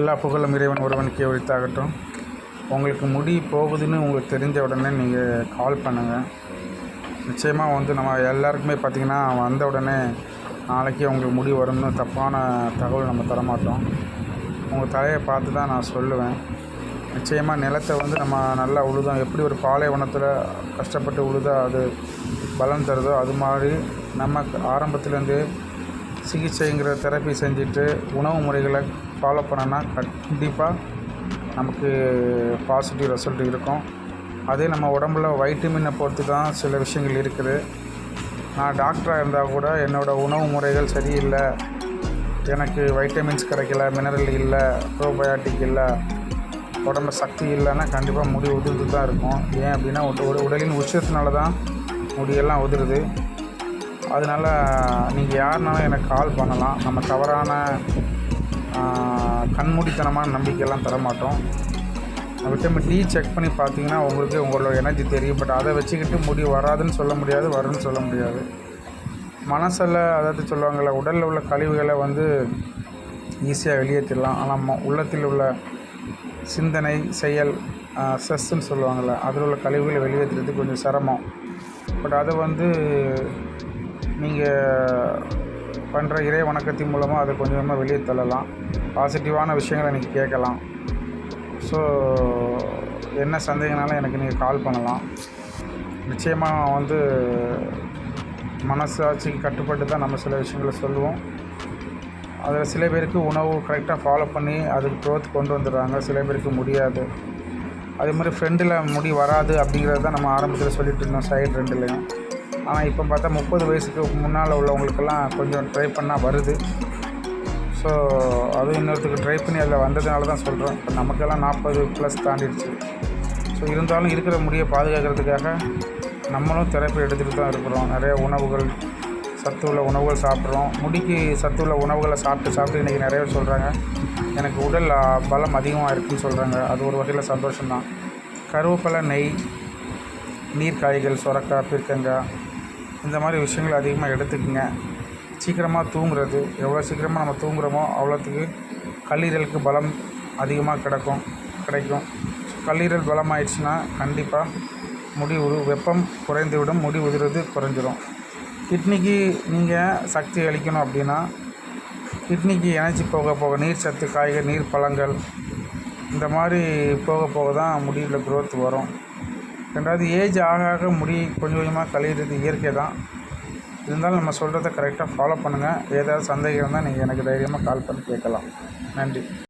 எல்லா புகழும் இறைவன் ஒருவனுக்கே உரித்தாகட்டும் உங்களுக்கு முடி போகுதுன்னு உங்களுக்கு தெரிஞ்ச உடனே நீங்கள் கால் பண்ணுங்கள் நிச்சயமாக வந்து நம்ம எல்லாருக்குமே பார்த்திங்கன்னா வந்த உடனே நாளைக்கு உங்களுக்கு முடி வரும்னு தப்பான தகவல் நம்ம தரமாட்டோம். உங்கள் தலையை பார்த்து தான் நான் சொல்லுவேன். நிச்சயமாக நிலத்தை வந்து நம்ம நல்லா உழுதோம் எப்படி ஒரு பாலைவனத்தில் கஷ்டப்பட்டு உழுதோ அது பலன் தருதோ அது மாதிரி நம்ம ஆரம்பத்துலேருந்து சிகிச்சைங்கிற தெரப்பி செஞ்சுட்டு உணவு முறைகளை ஃபாலோ பண்ணோன்னா கண்டிப்பாக நமக்கு பாசிட்டிவ் ரிசல்ட் இருக்கும். அதே நம்ம உடம்புல வைட்டமினை பொறுத்து தான் சில விஷயங்கள் இருக்குது. நான் டாக்டராக இருந்தால் கூட என்னோடய உணவு முறைகள் சரியில்லை. எனக்கு வைட்டமின்ஸ் கிடைக்கல மினரல் இல்லை ப்ரோபயாட்டிக் இல்லை. உடம்பு சக்தி இல்லைன்னா கண்டிப்பாக முடி உதிர்ந்து தான் இருக்கும். ஏன் அப்படின்னா உடலின் உச்சத்தினால தான் முடியெல்லாம் உதிருது. அதனால் நீங்கள் யாருனாலும் எனக்கு கால் பண்ணலாம். நம்ம தவறான கண்மூடித்தனமான நம்பிக்கையெல்லாம் தர மாட்டோம் விட்டமின் டி செக் பண்ணி பார்த்தீங்கன்னா உங்களுக்கு உங்களோட எனர்ஜி தெரியும். பட் அதை வச்சுக்கிட்டு முடி வராதுன்னு சொல்ல முடியாது வரும்னு சொல்ல முடியாது. மனசில் அதாவது சொல்லுவாங்கள்ல உடலில் உள்ள கழிவுகளை வந்து ஈஸியாக வெளியேற்றிடலாம் ஆனால் உள்ளத்தில் உள்ள சிந்தனை செயல் ஸ்ட்ரெஸ்ஸுன்னு சொல்லுவாங்கள்ல அதில் உள்ள கழிவுகளை வெளியேற்றுறது கொஞ்சம் சிரமம். பட் அதை வந்து நீங்கள் பண்ணுற இறை வணக்கத்தின் மூலமாக அதை கொஞ்சம் கொஞ்சமாக வெளியே தள்ளலாம். பாசிட்டிவான விஷயங்களை நீங்கள் கேட்கலாம். ஸோ என்ன சந்தேகனாலும் எனக்கு நீங்கள் கால் பண்ணலாம். நிச்சயமாக வந்து மனசாட்சிக்கு கட்டுப்பட்டு தான் நம்ம சில விஷயங்களை சொல்லுவோம். அதில் சில பேருக்கு உணவு கரெக்டாக ஃபாலோ பண்ணி அதுக்கு க்ரோத் கொண்டு வந்துடுறாங்க. சில பேருக்கு முடியாது. அதே மாதிரி ஃப்ரெண்டில் முடி வராது அப்படிங்கிறது தான் நம்ம ஆரம்பத்தில் சொல்லிட்டு இருந்தோம். சைடு ரெண்டுலேயும் ஆனால் இப்போ பார்த்தா முப்பது வயசுக்கு முன்னால் உள்ளவங்களுக்கெல்லாம் கொஞ்சம் ட்ரை பண்ணால் வருது. ஸோ அதுவும் இன்னொருத்துக்கு ட்ரை பண்ணி அதில் வந்ததுனால தான் சொல்கிறேன். இப்போ நமக்கெல்லாம் நாற்பது ப்ளஸ் தாண்டிடுச்சு. ஸோ இருந்தாலும் இருக்கிற முடியை பாதுகாக்கிறதுக்காக நம்மளும் தெரப்பி எடுத்துகிட்டு தான் இருக்கிறோம். நிறைய உணவுகள் சத்து உள்ள உணவுகள் சாப்பிட்றோம். முடிக்கு சத்து உள்ள உணவுகளை சாப்பிட்டு சாப்பிட்டு இன்றைக்கி நிறைய பேர் சொல்கிறாங்க. எனக்கு உடல் பலம் அதிகமாக இருக்குதுன்னு சொல்கிறாங்க. அது ஒரு வகையில் சந்தோஷம்தான். கருவேப்பிலை நெய் நீர்க்காய்கள் சுரக்காய் பீர்க்கங்காய் இந்த மாதிரி விஷயங்கள் அதிகமாக எடுத்துக்கோங்க. சீக்கிரமாக தூங்குறது எவ்வளோ சீக்கிரமாக நம்ம தூங்குறோமோ அவ்வளோத்துக்கு கல்லீரலுக்கு பலம் அதிகமாக கிடைக்கும் கிடைக்கும். கல்லீரல் பலம் ஆயிடுச்சுன்னா கண்டிப்பாக முடி உரு வெப்பம் குறைந்துவிடும் முடி உதிர்வது குறைஞ்சிரும். கிட்னிக்கு நீங்கள் சக்தி அளிக்கணும் அப்படின்னா கிட்னிக்கு எனர்ஜி போக போக நீர் சத்து காய்கறி நீர் பழங்கள் இந்த மாதிரி போக போக தான் முடியில் க்ரோத் வரும். ரெண்டாவது ஏஜ் ஆக ஆக முடி கொஞ்சம் கொஞ்சமாக கழியிறது இயற்கை தான். இருந்தாலும் நம்ம சொல்கிறத கரெக்டாக ஃபாலோ பண்ணுங்கள் ஏதாவது சந்தேகம் இருந்தால் நீங்கள் எனக்கு தைரியமாக கால் பண்ணி கேட்கலாம். நன்றி.